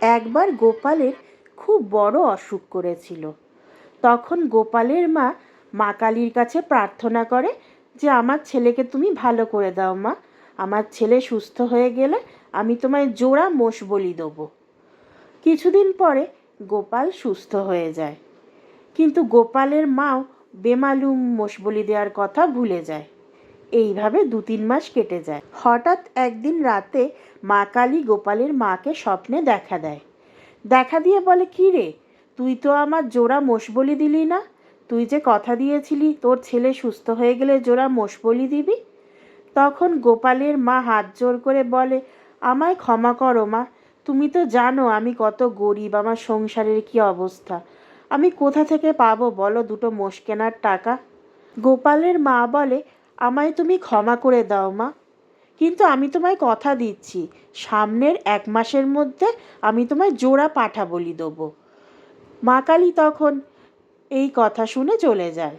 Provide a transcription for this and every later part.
একবার গোপালের খুব বড় অসুখ করেছিল। তখন গোপালের মা মা কালীর কাছে প্রার্থনা করে যে, আমার ছেলেকে তুমি ভালো করে দাও মা। আমার ছেলে সুস্থ হয়ে গেলে আমি তোমায় জোড়া মোষ বলি দেবো। কিছুদিন পরে গোপাল সুস্থ হয়ে যায়। কিন্তু গোপালের মাও বেমালুম মোষ বলি দেওয়ার কথা ভুলে যায়। এইভাবে দু তিন মাস কেটে যায়। হঠাৎ একদিন রাতে মা কালী গোপালের মাকে স্বপ্নে দেখা দেয়। দেখা দিয়ে বলে, কী রে, তুই তো আমার জোড়া মোষ বলি দিলি না? তুই যে কথা দিয়েছিলি, তোর ছেলে সুস্থ হয়ে গেলে জোড়া মোষ বলি দিবি? তখন গোপালের মা হাত জোর করে বলে, আমায় ক্ষমা করো মা, তুমি তো জানো আমি কত গরিব, আমার সংসারের কি অবস্থা। আমি কোথা থেকে পাবো বলো দুটো মোষ কেনার টাকা? গোপালের মা বলে আমায় তুমি ক্ষমা করে দাও, মা। কিন্তু আমি তোমায় কথা দিচ্ছি। সামনের এক মাসের মধ্যে আমি তোমায় জোড়া পাঠা বলি দেবো। মা কালী তখন এই কথা শুনে চলে যায়।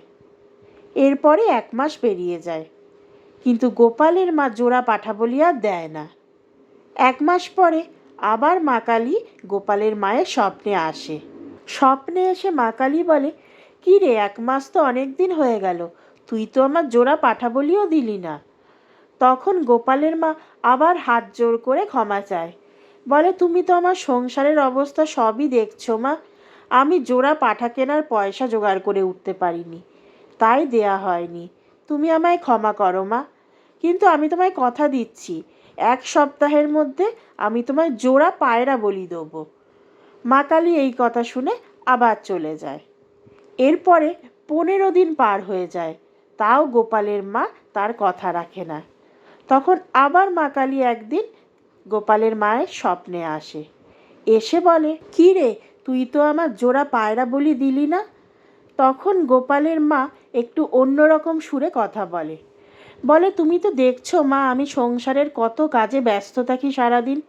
এরপরে এক মাস পেরিয়ে যায়। কিন্তু গোপালের মা জোড়া পাঠা বলিয়া দেয় না। এক মাস পরে আবার মা কালী গোপালের মায়ের স্বপ্নে আসে। স্বপ্নে এসে মা কালী বলে, কী রে, এক মাস তো অনেক দিন হয়ে গেল। তুই তো আমার জোড়া পাঠা বলিও দিলি না। তখন গোপালের মা আবার হাত জোর করে ক্ষমা চায়। বলে, তুমি তো আমার সংসারের অবস্থা সবই দেখছ, মা। আমি জোড়া পাঠা কেনার পয়সা জোগাড় করে উঠতে পারিনি। তাই দেয়া হয়নি। তুমি আমায় ক্ষমা করো, মা। কিন্তু আমি তোমায় কথা দিচ্ছি। এক সপ্তাহের মধ্যে আমি তোমায় জোড়া পায়রা বলি দেবো। মা কালী এই কথা শুনে আবার চলে যায়। এরপরে পনেরো দিন পার হয়ে যায়। তাও গোপালের মা তার কথা রাখে না। তখন আবার মা কালী একদিন গোপালের মায়ের স্বপ্নে আসে। এসে বলে, কী রে, তুই তো আমার জোড়া পায়রা বলি দিলি না? তখন গোপালের মা একটু অন্যরকম সুরে কথা বলে। বলে, তুমি তো দেখছ মা, আমি সংসারের কত কাজে ব্যস্ত থাকি সারাদিন।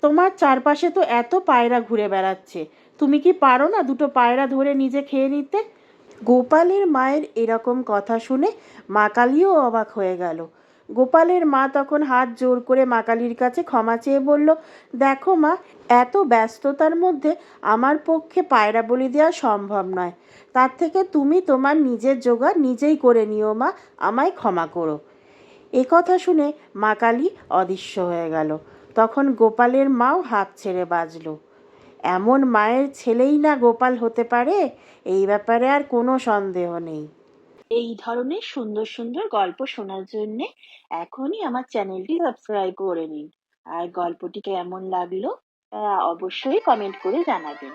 তোমার চারপাশে তো এত পায়রা ঘুরে বেড়াচ্ছে। তুমি কি পারো না দুটো পায়রা ধরে নিজে খেয়ে নিতে? গোপালের মায়ের এরকম কথা শুনে মা কালীও অবাক হয়ে গেল। গোপালের মা তখন হাত জোর করে মা কালীর কাছে ক্ষমা চেয়ে বলল, দেখো মা, এত ব্যস্ততার মধ্যে আমার পক্ষে পায়রা বলি দেওয়া সম্ভব নয়। তার থেকে তুমি তোমার নিজের জোগাড় নিজেই করে নিও মা, আমায় ক্ষমা করো। এ কথা শুনে মা কালী অদৃশ্য হয়ে গেল। তখন গোপালের মাও হাত ছেড়ে বাজল। এমন মায়ের ছেলেই না গোপাল হতে পারে? এই ব্যাপারে আর কোনো সন্দেহ নেই। এই ধরনের সুন্দর সুন্দর গল্প শোনার জন্যে এখনই আমার চ্যানেলটি সাবস্ক্রাইব করে নিন। আর গল্পটি কেমন লাগল তা অবশ্যই কমেন্ট করে জানাবেন।